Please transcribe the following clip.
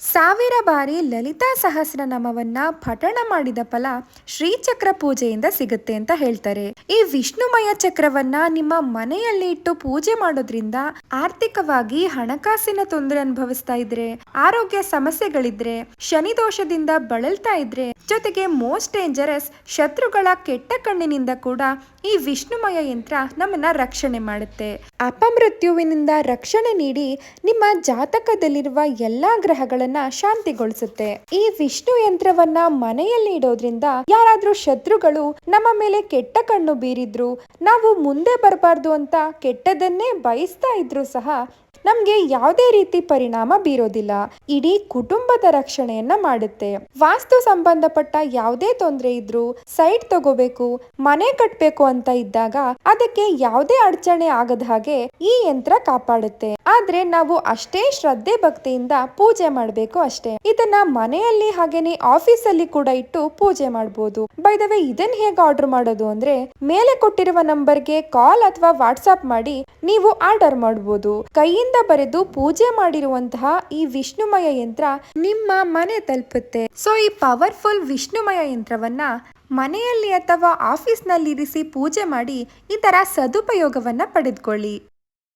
ಸಾವಿರ ಬಾರಿ ಲಲಿತಾ ಸಹಸ್ರನಾಮವನ್ನ ಪಠಣ ಮಾಡಿದ ಫಲ ಶ್ರೀಚಕ್ರ ಪೂಜೆಯಿಂದ ಸಿಗುತ್ತೆ ಅಂತ ಹೇಳ್ತಾರೆ. ಈ ವಿಷ್ಣುಮಯ ಚಕ್ರವನ್ನ ನಿಮ್ಮ ಮನೆಯಲ್ಲಿ ಇಟ್ಟು ಪೂಜೆ ಮಾಡೋದ್ರಿಂದ ಆರ್ಥಿಕವಾಗಿ ಹಣಕಾಸಿನ ತೊಂದರೆ ಅನುಭವಿಸ್ತಾ ಇದ್ರೆ, ಆರೋಗ್ಯ ಸಮಸ್ಯೆಗಳಿದ್ರೆ ಶನಿ ದೋಷದಿಂದ ಬಳಲ್ತಾ ಇದ್ರೆ, ಜೊತೆಗೆ ಮೋಸ್ಟ್ ಡೇಂಜರಸ್ ಶತ್ರುಗಳ ಕೆಟ್ಟ ಕಣ್ಣಿನಿಂದ ಕೂಡ ಈ ವಿಷ್ಣುಮಯ ಯಂತ್ರ ನಮ್ಮನ್ನ ರಕ್ಷಣೆ ಮಾಡುತ್ತೆ. ಅಪಮೃತ್ಯುವಿನಿಂದ ರಕ್ಷಣೆ ನೀಡಿ ನಿಮ್ಮ ಜಾತಕದಲ್ಲಿರುವ ಎಲ್ಲಾ ಗ್ರಹಗಳನ್ನ ಶಾಂತಿಗೊಳಿಸುತ್ತೆ. ಈ ವಿಷ್ಣು ಯಂತ್ರವನ್ನ ಮನೆಯಲ್ಲಿ ಇಡೋದ್ರಿಂದ ಯಾರಾದ್ರೂ ಶತ್ರುಗಳು ನಮ್ಮ ಮೇಲೆ ಕೆಟ್ಟ ಕಣ್ಣು ಬೀರಿದ್ರು, ನಾವು ಮುಂದೆ ಬರಬಾರ್ದು ಅಂತ ಕೆಟ್ಟದನ್ನೇ ಬಯಸ್ತಾ ಇದ್ರು ಸಹ ನಮ್ಗೆ ಯಾವುದೇ ರೀತಿ ಪರಿಣಾಮ ಬೀರೋದಿಲ್ಲ. ಇಡೀ ಕುಟುಂಬದ ರಕ್ಷಣೆಯನ್ನ ಮಾಡುತ್ತೆ. ವಾಸ್ತು ಸಂಬಂಧಪಟ್ಟ ಯಾವುದೇ ತೊಂದರೆ ಇದ್ರೂ ಸೈಟ್ ತಗೋಬೇಕು, ಮನೆ ಕಟ್ಬೇಕು ಅಂತ ಇದ್ದಾಗ ಅದಕ್ಕೆ ಯಾವುದೇ ಅಡಚಣೆ ಆಗದ ಹಾಗೆ ಈ ಯಂತ್ರ ಕಾಪಾಡುತ್ತೆ. ಆದ್ರೆ ನಾವು ಅಷ್ಟೇ ಶ್ರದ್ಧೆ ಭಕ್ತಿಯಿಂದ ಪೂಜೆ ಮಾಡಬೇಕು ಅಷ್ಟೇ. ಇದನ್ನ ಮನೆಯಲ್ಲಿ ಹಾಗೇನೆ ಆಫೀಸ್ ಅಲ್ಲಿ ಕೂಡ ಇಟ್ಟು ಪೂಜೆ ಮಾಡಬಹುದು ಬೈ ದ ವೇ ಇದನ್ನ ಹೇಗೆ ಆರ್ಡರ್ ಮಾಡೋದು ಅಂದ್ರೆ ಮೇಲೆ ಕೊಟ್ಟಿರುವ ನಂಬರ್ಗೆ ಕಾಲ್ ಅಥವಾ ವಾಟ್ಸ್ಆಪ್ ಮಾಡಿ ನೀವು ಆರ್ಡರ್ ಮಾಡಬಹುದು ಕೈಯಿಂದ ಬರೆದು ಪೂಜೆ ಮಾಡಿರುವಂತಹ ಈ ವಿಷ್ಣುಮಯ ಯಂತ್ರ ನಿಮ್ಮ ಮನೆ ತಲುಪುತ್ತೆ. ಸೊ ಈ ಪವರ್ಫುಲ್ ವಿಷ್ಣುಮಯ ಯಂತ್ರವನ್ನ ಮನೆಯಲ್ಲಿ ಅಥವಾ ಆಫೀಸ್ನಲ್ಲಿ ಇರಿಸಿ ಪೂಜೆ ಮಾಡಿ ಇದರ ಸದುಪಯೋಗವನ್ನ ಪಡೆದುಕೊಳ್ಳಿ.